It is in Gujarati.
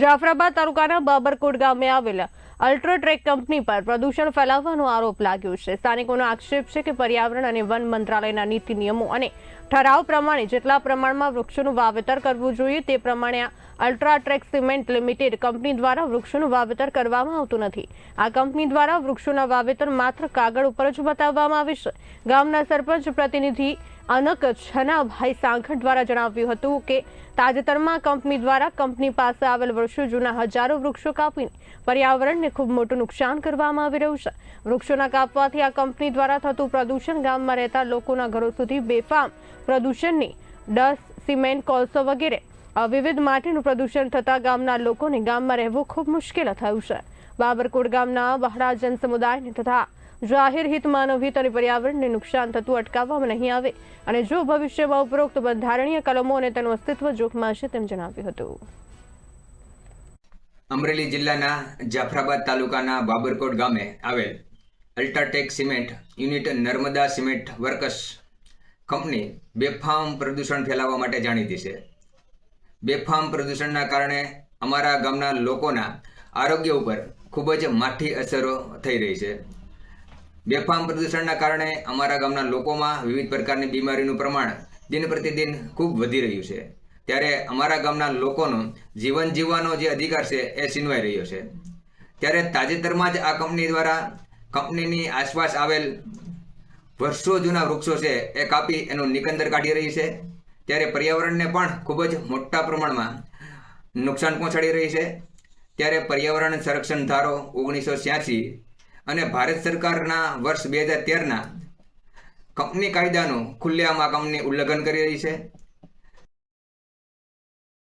જાફરાબાદ તાલુકાના બાબરકોટ ગામે આવેલા અલ્ટ્રાટ્રેક કંપની પર પ્રદૂષણ ફેલાવવાનો આરોપ લાગ્યો છે. સ્થાનિકોનો આક્ષેપ છે કે પર્યાવરણ અને વન મંત્રાલયના નીતિ નિયમો અને ઠરાવ પ્રમાણે જેટલા પ્રમાણમાં વૃક્ષોનું વાવેતર કરવું જોઈએ તે પ્રમાણે આ અલ્ટ્રાટ્રેક સિમેન્ટ લિમિટેડ કંપની દ્વારા વૃક્ષોનું વાવેતર કરવામાં આવતું નથી. આ કંપની દ્વારા વૃક્ષોના વાવેતર માત્ર કાગળ ઉપર જ બતાવવામાં આવે છે. ગામના સરપંચ, પ્રતિનિધિ અનક છનાભાઈ સાંખટ દ્વારા જણાવ્યું હતું કે તાજેતરમાં કંપની દ્વારા કંપની પાસે આવેલ વર્ષો જૂના હજારો વૃક્ષો કાપીને પર્યાવરણને ખૂબ મોટું નુકસાન કરવામાં આવી રહ્યું છે. વૃક્ષોના કાપવાથી આ કંપની દ્વારા થતું પ્રદૂષણ ગામમાં રહેતા લોકોના ઘરો સુધી બેફામ પ્રદૂષણની ડસ, સિમેન્ટ, કોલસો વગેરે વિવિધ માટીનું પ્રદૂષણ થતા ગામના લોકોને ગામમાં રહેવું ખૂબ મુશ્કેલ થયું છે. બાબરકોટ ગામના બહરાજન સમુદાયને તથા જાહેર હિત માનવ હિત અને પર્યાવરણને નુકસાન થતું અટકાવવામાં નહીં આવે અને જો ભવિષ્યમાં ઉપરોક્ત બંધારણીય કલમો અને તેનું અસ્તિત્વ જોખમાં છે તેમ જણાવ્યું હતું. અમરેલી જિલ્લાના જાફરાબાદ તાલુકાના બાબરકોટ ગામે આવેલ UltraTech cement unit Narmada cement workers company બેફામ પ્રદૂષણ ફેલાવવા માટે જાણીતી છે. બેફામ પ્રદૂષણના કારણે અમારા ગામના લોકોના આરોગ્ય ઉપર ખૂબ જ માઠી અસરો થઈ રહી છે. બેફામ પ્રદૂષણના કારણે અમારા ગામના લોકોમાં વિવિધ પ્રકારની બીમારીનું પ્રમાણ દિન પ્રતિદિન ખૂબ વધી રહ્યું છે. ત્યારે અમારા ગામના લોકોનો જીવન જીવવાનો જે અધિકાર છે એ છીનવાઈ રહ્યો છે. ત્યારે તાજેતરમાં જ આ કંપની દ્વારા કંપનીની આસપાસ આવેલ વર્ષો જૂના વૃક્ષો છે એ કાપી એનું નિકંદર કાઢી રહી છે. ત્યારે પર્યાવરણને પણ ખૂબ જ મોટા પ્રમાણમાં નુકસાન પહોંચાડી રહી છે. ત્યારે પર્યાવરણ સંરક્ષણ ધારો ઓગણીસો છ્યાસી અને ભારત સરકારના વર્ષ બે હજાર તેરના કંપની કાયદાનું ખુલ્લેઆમ આ કંપની ઉલ્લંઘન કરી રહી છે.